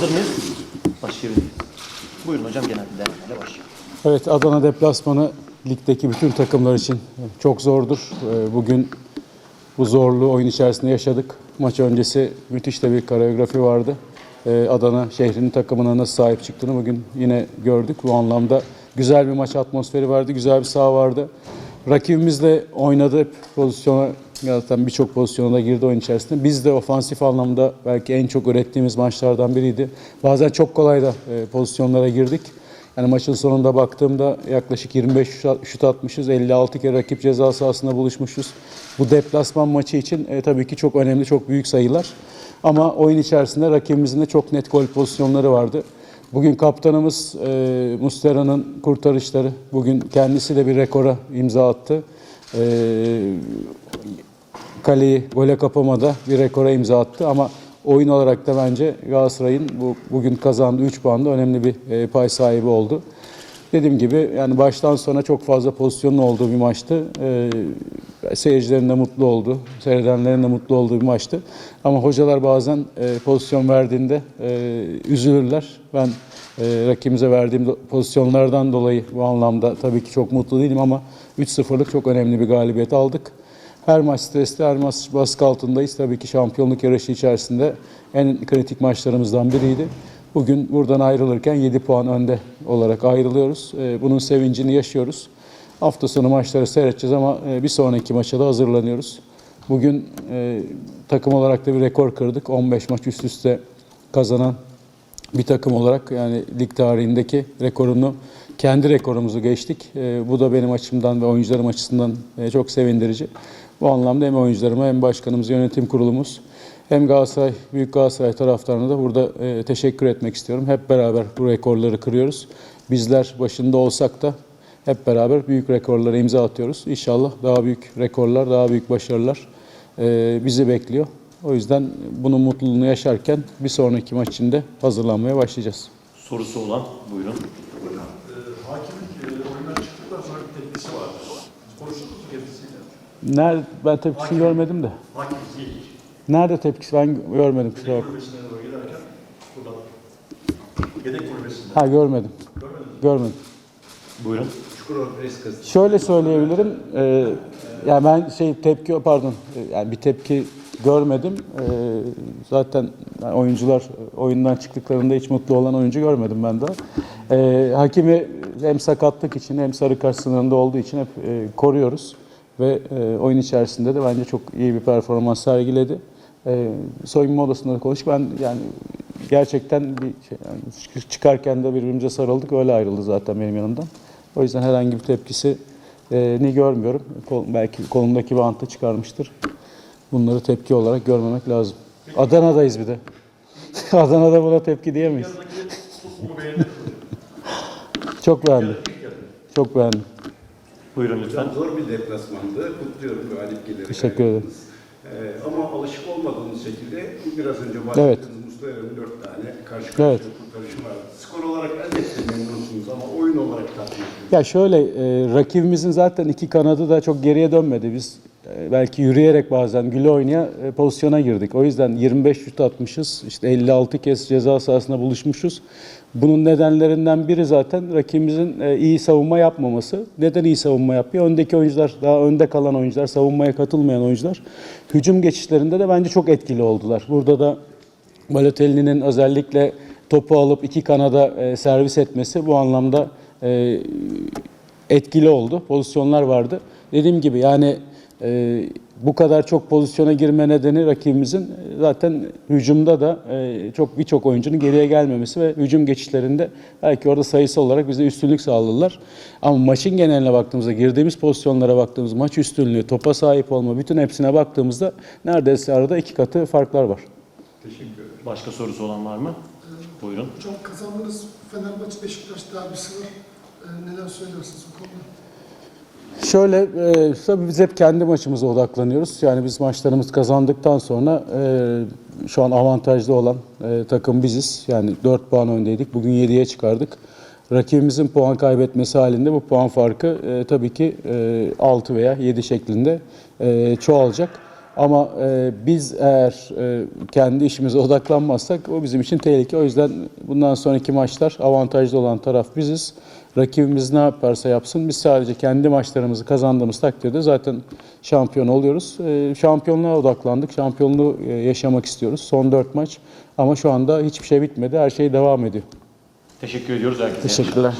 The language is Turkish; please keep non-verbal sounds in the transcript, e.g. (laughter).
Hazır mıyız? Başlayabiliriz. Buyurun hocam genel bir değerlendirmeyle başlayalım. Evet Adana deplasmanı ligdeki bütün takımlar için çok zordur. Ee, Bugün bu zorluğu oyun içerisinde yaşadık. Maç öncesi müthiş de bir koreografi vardı. Ee, Adana şehrinin takımına nasıl sahip çıktığını bugün yine gördük. Bu anlamda güzel bir maç atmosferi vardı, güzel bir saha vardı. Rakibimiz de oynadı hep pozisyona, zaten birçok pozisyona girdi oyun içerisinde. Biz de ofansif anlamda belki en çok ürettiğimiz maçlardan biriydi. Bazen çok kolay da e, pozisyonlara girdik. Yani maçın sonunda baktığımda yaklaşık 25 şut- şut atmışız. 56 kere rakip ceza sahasında buluşmuşuz. Bu deplasman maçı için e, tabii ki çok önemli, çok büyük sayılar. Ama oyun içerisinde rakibimizin de çok net gol pozisyonları vardı. Bugün kaptanımız e, Mustera'nın kurtarışları, bugün kendisi de bir rekora imza attı. E, kaleyi gole kapamada bir rekora imza attı ama oyun olarak da bence Galatasaray'ın bu bugün kazandığı 3 puanda önemli bir e, pay sahibi oldu. Dediğim gibi yani baştan sona çok fazla pozisyonun olduğu bir maçtı. E, seyircilerin de mutlu oldu, seyredenlerin de mutlu olduğu bir maçtı. Ama hocalar bazen e, pozisyon verdiğinde e, üzülürler. Ben e, rakibimize verdiğim pozisyonlardan dolayı bu anlamda tabii ki çok mutlu değilim ama 3-0'lık çok önemli bir galibiyet aldık. Her maç stresli, her maç baskı altındayız. Tabii ki şampiyonluk yarışı içerisinde en kritik maçlarımızdan biriydi. Bugün buradan ayrılırken 7 puan önde olarak ayrılıyoruz. Ee, Bunun sevincini yaşıyoruz. Hafta sonu maçları seyredeceğiz ama e, bir sonraki maça da hazırlanıyoruz. Bugün e, takım olarak da bir rekor kırdık. 15 maç üst üste kazanan bir takım olarak yani lig tarihindeki rekorunu kendi rekorumuzu geçtik. Ee, bu da benim açımdan ve oyuncularım açısından e, çok sevindirici. Bu anlamda hem oyuncularıma hem başkanımız, yönetim kurulumuz hem Galatasaray, Büyük Galatasaray taraftarına da burada e, teşekkür etmek istiyorum. Hep beraber bu rekorları kırıyoruz. Bizler başında olsak da hep beraber büyük rekorlara imza atıyoruz. İnşallah daha büyük rekorlar, daha büyük başarılar e, bizi bekliyor. O yüzden bunun mutluluğunu yaşarken bir sonraki maç için de hazırlanmaya başlayacağız. Sorusu olan buyurun. Hocam, e, hakimin e, oyundan çıktıktan sonra bir tepkisi vardı. Konuştunuz mu kendisiyle? Nerede, ben tepkisini görmedim de. Nerede tepkisi ben görmedim kusura Yedek bakma. kulübesine doğru giderken buradan. Yedek kulübesinde. Ha görmedim. Görmedin mi? Görmedim. Buyurun. Çukurova Pres. Şöyle söyleyebilirim. E, yani ben şey tepki pardon e, yani bir tepki görmedim. E, zaten yani oyuncular e, oyundan çıktıklarında hiç mutlu olan oyuncu görmedim ben daha. E, hakimi hem sakatlık için hem sarı kart sınırında olduğu için hep e, koruyoruz ve e, oyun içerisinde de bence çok iyi bir performans sergiledi. E, soyunma odasında da konuştuk. Ben yani gerçekten bir şey, yani çıkarken de birbirimize sarıldık. Öyle ayrıldı zaten benim yanımdan. O yüzden herhangi bir tepkisi e, ni görmüyorum. Kol, belki kolundaki bantı çıkarmıştır. Bunları tepki olarak görmemek lazım. Adana'dayız bir de. (laughs) Adana'da buna tepki diyemeyiz. Çok beğendim. Çok beğendim. Buyurun lütfen. Hocam zor bir deplasmandı. Kutluyorum galip geliri. Teşekkür ederim. Ee, ama alışık olmadığımız şekilde biraz önce bahsettiğiniz Evet. Mustafa'nın dört tane karşı karşıya Evet. kurtarışı vardı. Skor olarak elbette memnunsunuz ama oyun olarak tatmin. Ya şöyle e, rakibimizin zaten iki kanadı da çok geriye dönmedi. Biz e, belki yürüyerek bazen güle oynaya e, pozisyona girdik. O yüzden 25 şut atmışız. İşte 56 kez ceza sahasında buluşmuşuz. Bunun nedenlerinden biri zaten rakibimizin e, iyi savunma yapmaması. Neden iyi savunma yapıyor? Öndeki oyuncular, daha önde kalan oyuncular, savunmaya katılmayan oyuncular hücum geçişlerinde de bence çok etkili oldular. Burada da Balotelli'nin özellikle topu alıp iki kanada e, servis etmesi bu anlamda e, etkili oldu. Pozisyonlar vardı. Dediğim gibi yani bu kadar çok pozisyona girme nedeni rakibimizin e, zaten hücumda da e, çok birçok oyuncunun geriye gelmemesi ve hücum geçişlerinde belki orada sayısı olarak bize üstünlük sağladılar. Ama maçın geneline baktığımızda, girdiğimiz pozisyonlara baktığımız maç üstünlüğü, topa sahip olma, bütün hepsine baktığımızda neredeyse arada iki katı farklar var. Başka sorusu olan var mı? Buyurun. Hocam kazandınız Fenerbahçe Beşiktaş derbisi var. Ee, neler söylersiniz bu konuda? Şöyle, e, tabii biz hep kendi maçımıza odaklanıyoruz. Yani biz maçlarımız kazandıktan sonra e, şu an avantajlı olan e, takım biziz. Yani 4 puan öndeydik. Bugün 7'ye çıkardık. Rakibimizin puan kaybetmesi halinde bu puan farkı e, tabii ki e, 6 veya 7 şeklinde e, çoğalacak. Ama e, biz eğer e, kendi işimize odaklanmazsak o bizim için tehlike. O yüzden bundan sonraki maçlar avantajlı olan taraf biziz. Rakibimiz ne yaparsa yapsın biz sadece kendi maçlarımızı kazandığımız takdirde zaten şampiyon oluyoruz. E, şampiyonluğa odaklandık. Şampiyonluğu e, yaşamak istiyoruz. Son dört maç ama şu anda hiçbir şey bitmedi. Her şey devam ediyor. Teşekkür ediyoruz herkese. Teşekkürler.